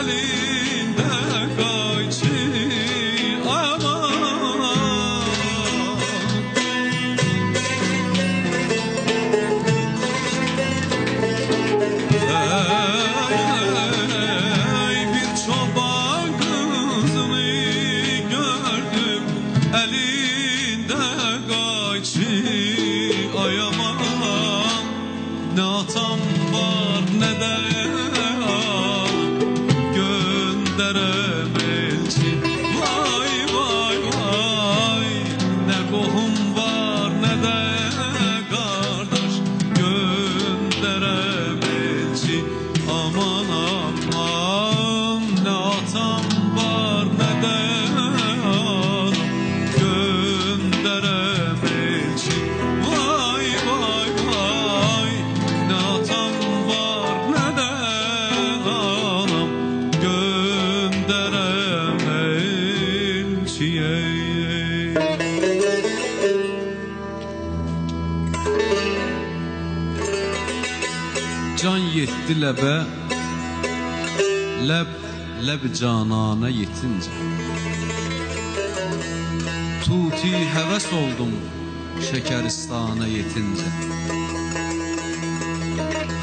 Feliz. Aman aman Ne atam var ne de anam Gönderem elçi Vay vay vay. Ne atam var ne de anam Gönderem elçiye Can yetti ləbə Ləb, ləb canana yetince. Tuti həvəs oldum Şəkəristana yetince.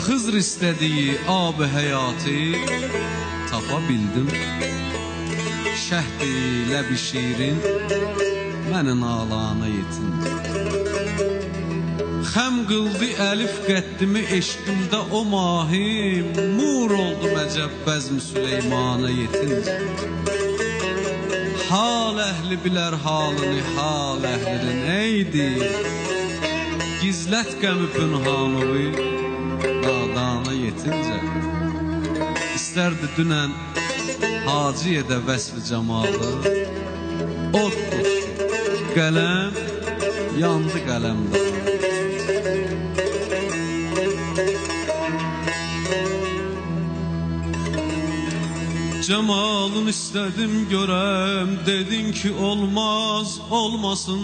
Xızr istədiyi ab həyatı Tapa bildim Şəhdi ləbi şirin Mənin alana yetince Xəm qıldı əlif qəddimi eşqimdə o mahim Mur oldu məcəb bəzm Süleymana yetince Hal əhli bilər halını hal əhlinin eydi. Gizlət qəmi pünhanıvi nadana yetince İstərdi dünən Hacı edə vəsf cəmalı. Od tutdu qələm yandı qələmdə Cemalın istedim görem dedin ki olmaz olmasın.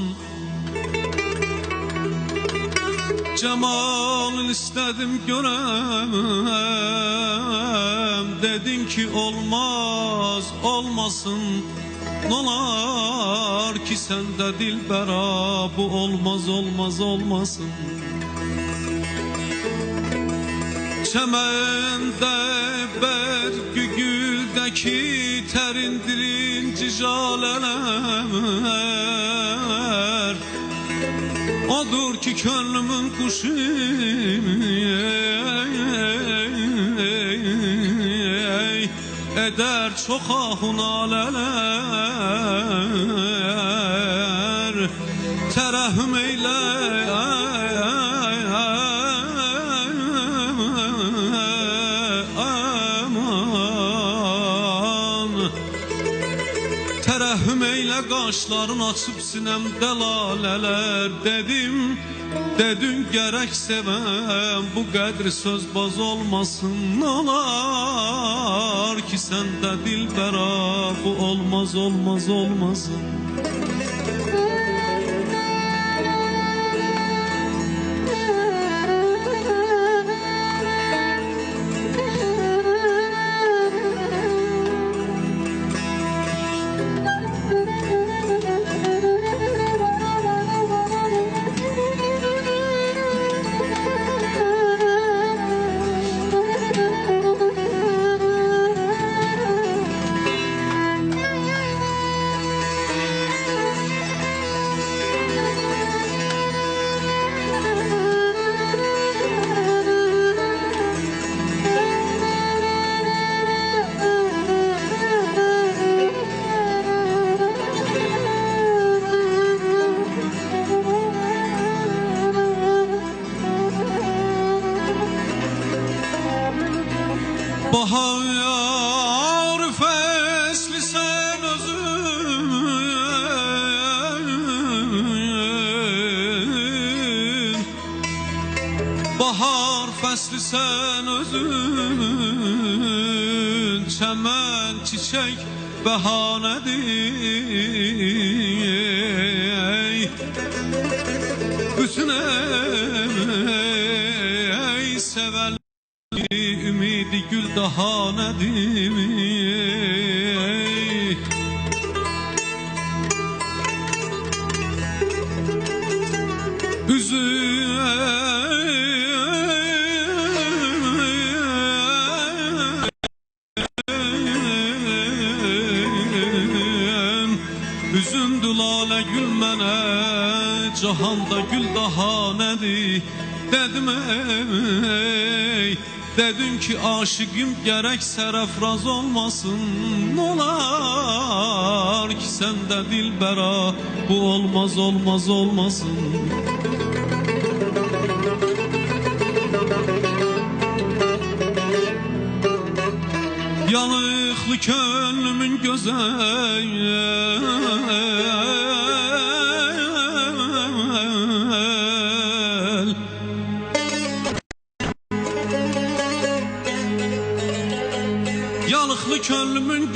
Cemalın istedim görem dedin ki olmaz olmasın. Nolar ki sende dilbera bu olmaz olmaz olmasın. Çəməndə bərqü güldəki tərindirin cijalələr Odur ki könlümün quşu Eder çox ahunalələr Tərəhüm eylə qaşların açıb sinəmdə lalələr Dedim, dedin gərək sevəm Bu qədri söz baz olmasın Olar ki səndə dilbəra Bu olmaz, olmaz, olmasın Bahar fesli sen özün. Bahar fesli sen özün. Çemen çiçek behanedir Bütün ey Gül daha nedim Üzüm Hüzündü lale gülmene cahanda gül daha nədir Dedim ey Dedin ki aşıqım gərək sərəfraz olmasın. Olar ki səndə dilbəra Bu olmaz olmaz olmasın. Yanıqlı könlümün gözəl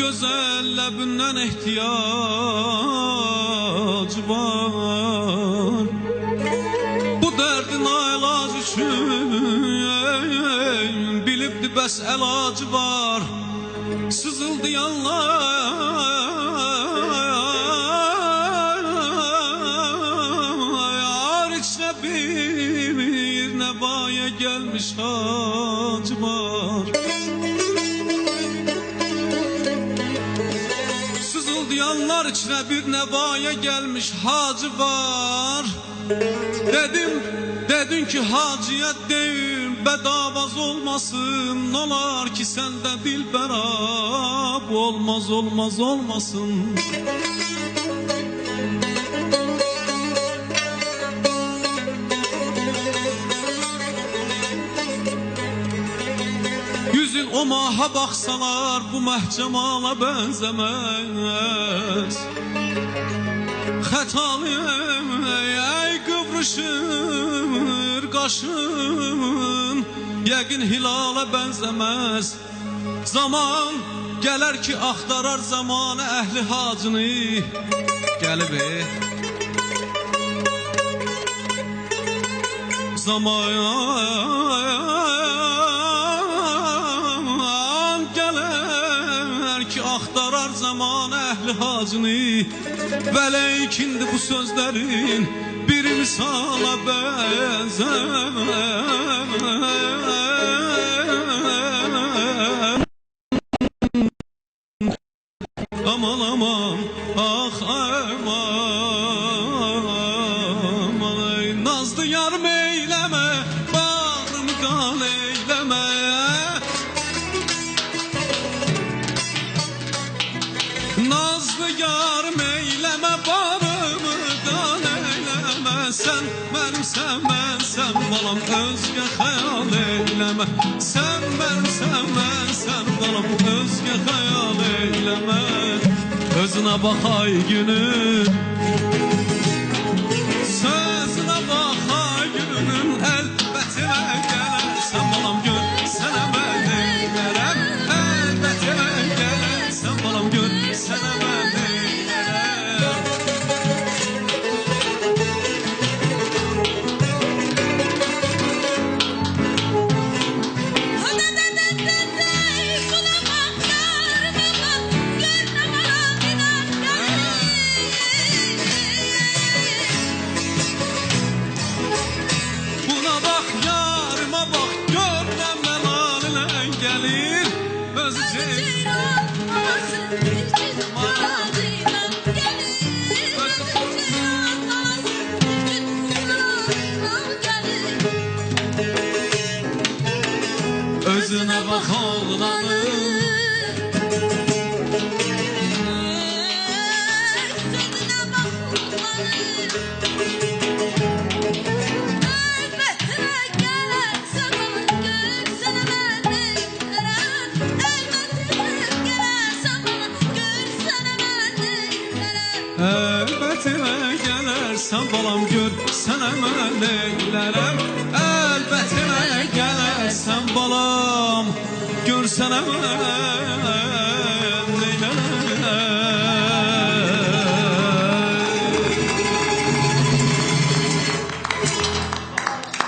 könlümün gözəl ləbindən ehtiyac var. Bu dərdin ailac üçün Bilibdi bəs əlacı var. Sızıldı yanlar. İçine bir nevaya gelmiş hacı bir nevaya gelmiş hacı var. Dedim, dedin ki hacıya değil bedavaz olmasın. Olar ki sende dilbera olmaz olmaz olmasın Yüzün o maha baksalar bu məhcəmala benzemez Xətalıyım ey qıvrışır qaşın Yəqin hilala benzemez Zaman gələr ki axtarar zamanı əhli hacını Gəlib ey Zaman əhli hacını Vəleykindir bu sözlərin bir misala bənzər sevmen sen balam Özge hayal eyleme. Sen benim sevmen sen balam Özge hayal eyleme. Özüne bak ay günün Özüne bak oğlanın Elbetine gelersen balam gör Sana mən eylərəm Elbetine gelersen balam Gör sana mən